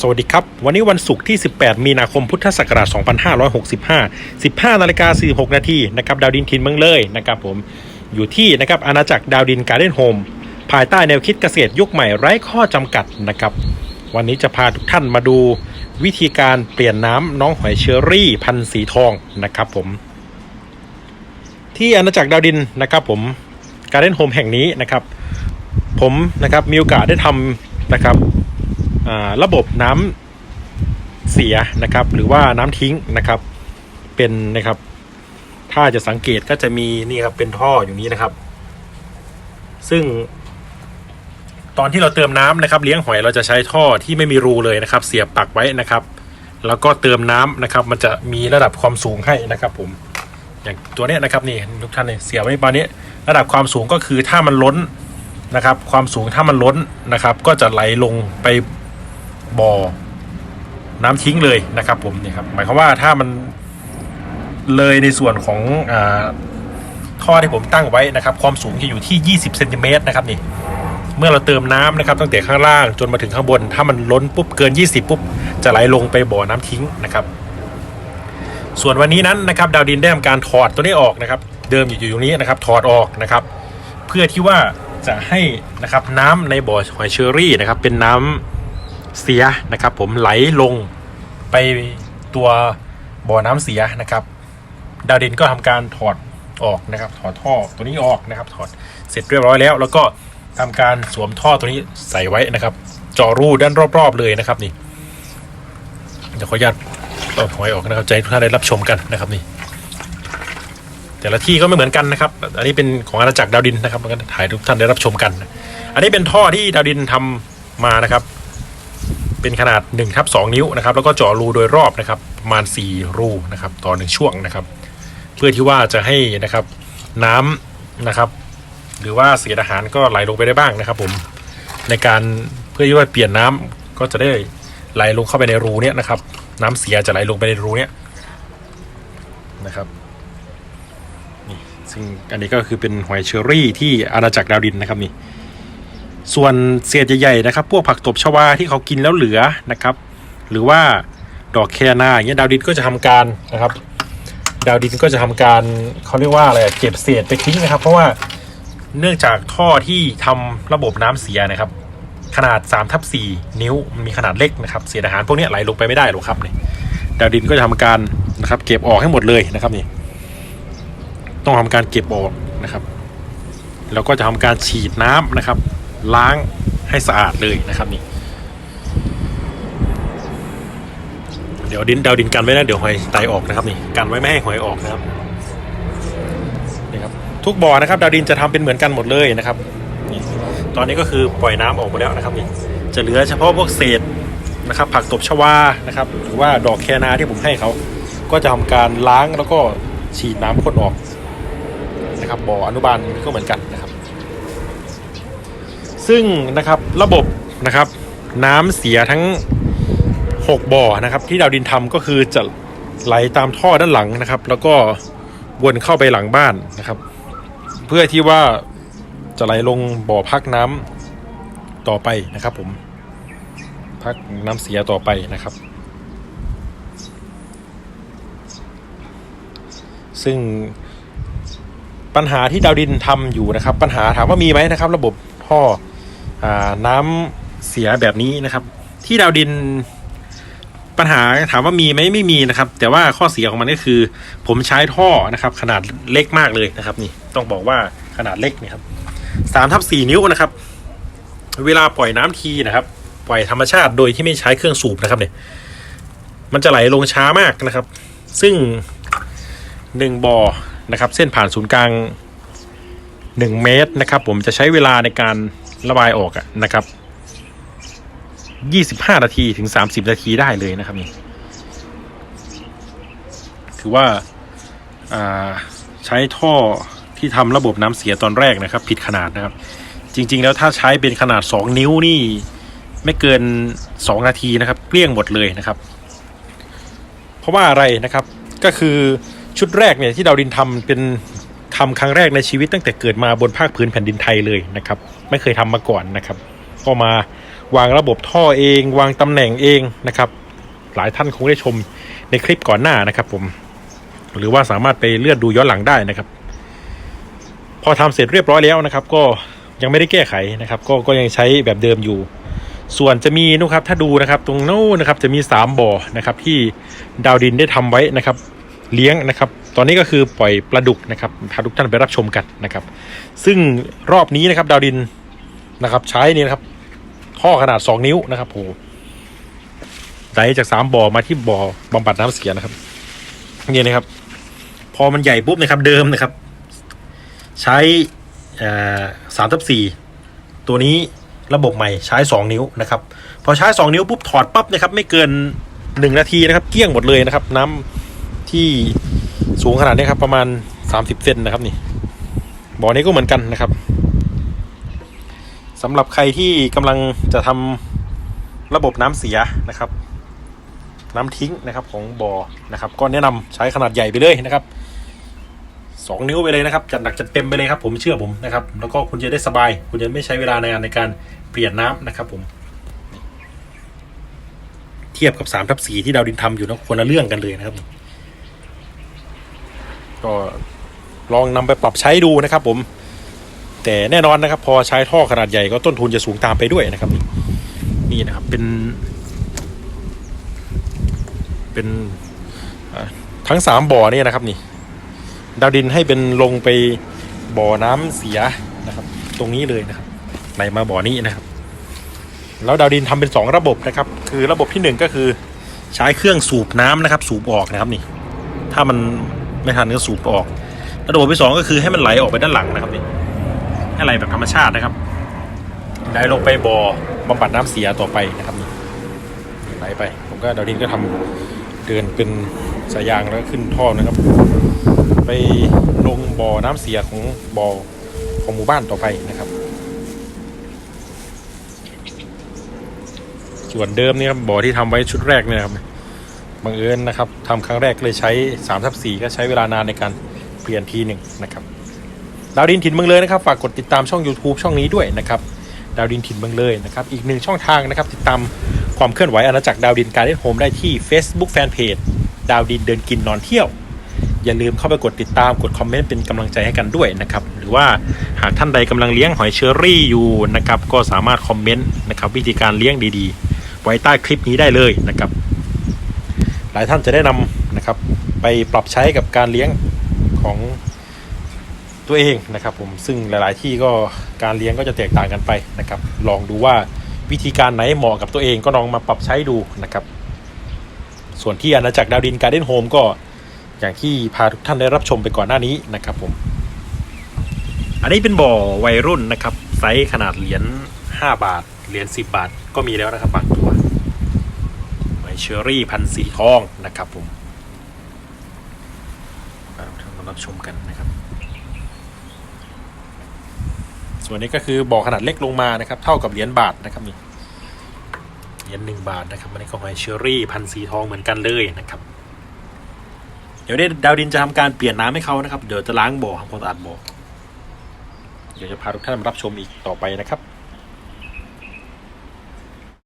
สวัสดีครับ วันนี้วันศุกร์ที่ 18 มีนาคมพุทธศักราช 2565 15นาฬิกา46นาทีนะครับดาวดินทินเมืองเลยนะครับผมอยู่ที่นะครับอาณาจักรดาวดินการ์เด้นโฮมภายใต้แนวคิดเกษตรยุคใหม่ไร้ข้อจำกัดนะครับ วันนี้จะพาทุกท่านมาดูวิธีการเปลี่ยนน้ำน้องหอยเชอรี่พันสีทองนะครับผม ที่อาณาจักรดาวดินนะครับผมการ์เด้นโฮมแห่งนี้นะครับ ผมนะครับมีโอกาสได้ทำนะครับ ระบบน้ำเสียนะครับ หรือว่าน้ำทิ้งนะครับ เป็นนะครับ ถ้าจะสังเกตก็จะมีนี่ครับเป็นท่ออยู่นี้นะครับ ซึ่ง ตอนที่เราเติมน้ำนะครับ เลี้ยงหอยเราจะใช้ท่อที่ไม่มีรูเลยนะครับ เสียบปักไว้นะครับ แล้วก็เติมน้ำนะครับ มันจะมีระดับความสูงให้นะครับ ผม อย่างตัวเนี้ยนะครับนี่ทุกท่านเนี่ยเสียบไว้ประมาณนี้ ระดับความสูงก็คือถ้ามันล้นนะครับ ความสูงถ้ามันล้นนะครับ ก็จะไหลลงไป บ่อน้ำทิ้งเลยนะครับผมนี่ครับหมายความว่าถ้ามันเลยในส่วนของอท่อที่ผมตั้งไว้นะครับ ความสูงจะอยู่ที่ 20เซนติเมตรนะครับนี่เมื่อเราเติมน้ำนะครับตั้งแต่ข้างล่างจนมาถึงข้างบน ถ้ามันล้นปุ๊บเกิน 20 ปุ๊บ จะไหลลงไปบ่อน้ำทิ้งนะครับ ส่วนวันนี้นั้นนะครับ ดาวดินได้ทำการถอดตัวนี้ออกนะครับ เดิมอยู่อยู่ตรงนี้นะครับ ถอดออกนะครับ เพื่อที่ว่าจะให้นะครับน้ำในบ่อหอยเชอรี่นะครับ เป็นน้ำ เสียนะครับ ผมไหลลงไปตัวบ่อน้ำเสียนะครับ ดาวดินก็ทำการถอดออกนะครับ ถอดท่อตัวนี้ออกนะครับ ถอดเสร็จเรียบร้อยแล้ว แล้วก็ทำการสวมท่อตัวนี้ใส่ไว้นะครับเจาะรูด้านรอบ ๆ เลยนะครับนี่เดี๋ยวขออนุญาตเอาหอยออกนะครับใจทุกท่านได้รับชมกันนะครับนี่ แต่ละที่ก็ไม่เหมือนกันนะครับ อันนี้เป็นของอาณาจักรดาวดินนะครับแล้วก็ถ่ายทุกท่านได้รับชมกัน อันนี้เป็นท่อที่ดาวดินทำมานะครับ เป็นขนาด1ทับ2นิ้วนะครับ แล้วก็เจาะรูโดยรอบนะครับประมาณ 4 รูนะครับ ต่อหนึ่งช่วงนะครับ เพื่อที่ว่าจะให้นะครับน้ำนะครับ หรือว่าเศษอาหารก็ไหลลงไปได้บ้างนะครับ ผมในการเพื่อที่ว่าเปลี่ยนน้ำก็จะได้ไหลลงเข้าไปในรูเนี้ยนะครับ น้ำเสียจะไหลลงไปในรูเนี้ยนะครับนี่ซึ่งอันนี้ก็คือเป็นหอยเชอรี่ที่อาณาจักรดาวดินนะครับนี่ ส่วนเศษใหญ่ๆนะครับ พวกผักตบชวาที่เขากินแล้วเหลือนะครับ หรือว่าดอกแคนาอย่างเงี้ยดาวดินก็จะทำการนะครับ ดาวดินก็จะทำการเขาเรียกว่าอะไรเก็บเศษไปทิ้งนะครับ เพราะว่าเนื่องจากท่อที่ทำระบบน้ำเสียนะครับ ขนาด3ทับ4นิ้วมันมีขนาดเล็กนะครับเศษอาหารพวกนี้ไหลลงไปไม่ได้หรอกครับนี่ดาวดินก็จะทำการนะครับ เก็บออกให้หมดเลยนะครับนี่ต้องทำการเก็บออกนะครับ แล้วก็จะทำการฉีดน้ำนะครับ ล้างให้สะอาดเลยนะครับนี่ เดี๋ยวดินดาวดินกันไว้นะเดี๋ยวหอยไตออกนะครับนี่กันไว้ไม่ให้หอยออกนะครับนี่ครับทุกบ่อนะครับ ดาวดินจะทำเป็นเหมือนกันหมดเลยนะครับนี่ตอนนี้ก็คือปล่อยน้ำออกหมดแล้วนะครับนี่จะเหลือเฉพาะพวกเศษนะครับ ผักตบชวานะครับ หรือว่าดอกแคนาที่ผมให้เขาก็จะทำการล้างแล้วก็ฉีดน้ำพ่นออกนะครับบ่ออนุบาลก็เหมือนกันนะ ซึ่งนะครับระบบนะครับน้ำเสียทั้ง 6 บ่อนะครับ ที่ดาวดินทำก็คือจะไหลตามท่อด้านหลังนะครับ แล้วก็วนเข้าไปหลังบ้านนะครับ เพื่อที่ว่าจะไหลลงบ่อพักน้ำต่อไปนะครับ ผมพักน้ำเสียต่อไปนะครับ ซึ่งปัญหาที่ดาวดินทำอยู่นะครับ ปัญหาถามว่ามีไหมนะครับ ระบบท่อ น้ำเสียแบบนี้นะครับ ที่ดาวดินปัญหาถามว่ามีไหมไม่มีนะครับ แต่ว่าข้อเสียของมันก็คือ ผมใช้ท่อนะครับ ขนาดเล็กมากเลยนะครับ นี่ต้องบอกว่าขนาดเล็กนี่ครับสามทับสี่นิ้วนะครับ เวลาปล่อยน้ำทีนะครับ ปล่อยธรรมชาติโดยที่ไม่ใช้เครื่องสูบนะครับเนี่ยมันจะไหลลงช้ามากนะครับ ซึ่งหนึ่งบ่อนะครับ เส้นผ่านศูนย์กลางหนึ่งเมตรนะครับ ผมจะใช้เวลาในการ ระบายออกอะนะครับ25นาทีถึง30นาทีได้เลยนะครับนี่คือว่าอ่าใช้ท่อที่ทำระบบน้ำเสียตอนแรกนะครับ ผิดขนาดนะครับ จริง ๆ แล้วถ้าใช้เป็นขนาด 2 นิ้วนี่ ไม่เกิน 2 นาทีนะครับ เกลี้ยงหมดเลยนะครับ เพราะว่าอะไรนะครับก็คือชุดแรกเนี่ยที่ดาวดินทำเป็น ทำครั้งแรกในชีวิตตั้งแต่เกิดมาบนภาคพื้นแผ่นดินไทยเลยนะครับ ไม่เคยทำมาก่อนนะครับก็มาวางระบบท่อเอง วางตำแหน่งเองนะครับ หลายท่านคงได้ชมในคลิปก่อนหน้านะครับผมหรือว่าสามารถไปเลื่อนดูย้อนหลังได้นะครับ พอทำเสร็จเรียบร้อยแล้วนะครับ ก็ยังไม่ได้แก้ไขนะครับ ก็ก็ยังใช้แบบเดิมอยู่ ส่วนจะมีนะครับถ้าดูนะครับ ตรงโน้นนะครับจะมีสามบ่อนะครับที่ดาวดินได้ทำไว้นะครับ เลี้ยงนะครับ ตอนนี้ก็คือปล่อยปลาดุกนะครับพาทุกท่านไปรับชมกันนะครับ ซึ่งรอบนี้นะครับ ดาวดินนะครับ ใช้นี่นะครับท่อขนาด 2 นิ้วนะครับโหไหลจากสามบ่อมาที่บ่อบำบัดน้ำเสียนะครับนี่นะครับ พอมันใหญ่ปุ๊บนะครับ เดิมนะครับ ใช้สามทับสี่ตัวนี้ระบบใหม่ใช้ 2 นิ้วนะครับ พอใช้ 2 นิ้วปุ๊บถอดปั๊บนะครับ ไม่เกิน 1 นาทีนะครับ เกลี้ยงหมดเลยนะครับ น้ำที่ สูงขนาดนี้ครับ ประมาณ30เซนนะครับนี่บ่อนี้ก็เหมือนกันนะครับสำหรับใครที่กำลังจะทำระบบน้ำเสียนะครับ น้ำทิ้งนะครับของบ่อนะครับ ก็แนะนำใช้ขนาดใหญ่ไปเลยนะครับสองนิ้วไปเลยนะครับ จัดหนักจัดเต็มไปเลยครับผมเชื่อผมนะครับ แล้วก็คุณจะได้สบาย คุณจะไม่ใช้เวลาในการในการเปลี่ยนน้ำนะครับ ผม เทียบกับสามทับสี่ที่ดาวดินทำอยู่นะคนละเรื่องกันเลยนะครับ ก็ลองนำไปปรับใช้ดูนะครับ ผม แต่แน่นอนนะครับ พอใช้ท่อขนาดใหญ่ก็ต้นทุนจะสูงตามไปด้วยนะครับ นี่นี่นะครับเป็น เป็นทั้งสามบ่อเนี่ยนะครับ นี่ ดาวดินให้เป็นลงไปบ่อน้ำเสียนะครับ ตรงนี้เลยนะครับไหลมาบ่อนี้นะครับ แล้วดาวดินทำเป็นสองระบบนะครับ คือระบบที่หนึ่งก็คือ ใช้เครื่องสูบน้ำนะครับ สูบออกนะครับนี่ ถ้ามัน ไม่ทันก็สูบออก ระบบที่สองก็คือให้มันไหลออกไปด้านหลังนะครับนี่ให้ไหลแบบธรรมชาตินะครับไหลลงไปบ่อบำบัดน้ำเสียต่อไปนะครับนี่ไหลไป ผมก็ดาวดินก็ทำเดินเป็นสายยางแล้วก็ขึ้นท่อนะครับ ไปลงบ่อน้ำเสียของบ่อของหมู่บ้านต่อไปนะครับ ส่วนเดิมเนี่ยครับบ่อที่ทำไว้ชุดแรกเนี่ยครับ บังเอิญนะครับทำครั้งแรกเลยใช้3ทับ4ก็ใช้เวลานานในการเปลี่ยนทีหนึ่งนะครับดาวดินถิ่นเมืองเลยนะครับฝากกดติดตามช่อง YouTube ช่องนี้ด้วยนะครับดาวดินถิ่นเมืองเลยนะครับอีกหนึ่งช่องทางนะครับติดตามความเคลื่อนไหวอาณาจักรดาวดินการเล่นโฮมได้ที่ Facebook Fanpage ดาวดินเดินกินนอนเที่ยว อย่าลืมเข้าไปกดติดตามกดคอมเมนต์เป็นกำลังใจให้กันด้วยนะครับหรือว่าหากท่านใดกำลังเลี้ยงหอยเชอรี่อยู่นะครับก็สามารถคอมเมนต์นะครับวิธีการเลี้ยงดีๆ ไว้ใต้คลิปนี้ได้เลยนะครับ หลายท่านจะได้นำนะครับ ไปปรับใช้กับการเลี้ยงของตัวเองนะครับผมซึ่งหลาย ๆ ที่ก็การเลี้ยงก็จะแตกต่างกันไปนะครับ ลองดูว่าวิธีการไหนเหมาะกับตัวเองก็ลองมาปรับใช้ดูนะครับ ส่วนที่อาณาจักรดาวดินการ์เด้นโฮมก็อย่างที่พาทุกท่านได้รับชมไปก่อนหน้านี้นะครับผม อันนี้เป็นบ่อวัยรุ่นนะครับ ไซส์ขนาดเหรียญ5บาท เหรียญ10 บาทก็มีแล้วนะครับบางตัวไว เชอรี่พันสีทองนะครับผมมารับชมกันนะครับ ส่วนนี้ก็คือบ่อขนาดเล็กลงมานะครับ เท่ากับเหรียญบาทนะครับนี่เหรียญหนึ่งบาทนะครับอันนี้ก็หอยเชอรี่พันสีทองเหมือนกันเลยนะครับ เดี๋ยวได้ดาวดินจะทำการเปลี่ยนน้ำให้เขานะครับ เดี๋ยวจะล้างบ่อทำความสะอาดบ่อเดี๋ยวจะพาทุกท่านมารับชมอีกต่อไปนะครับ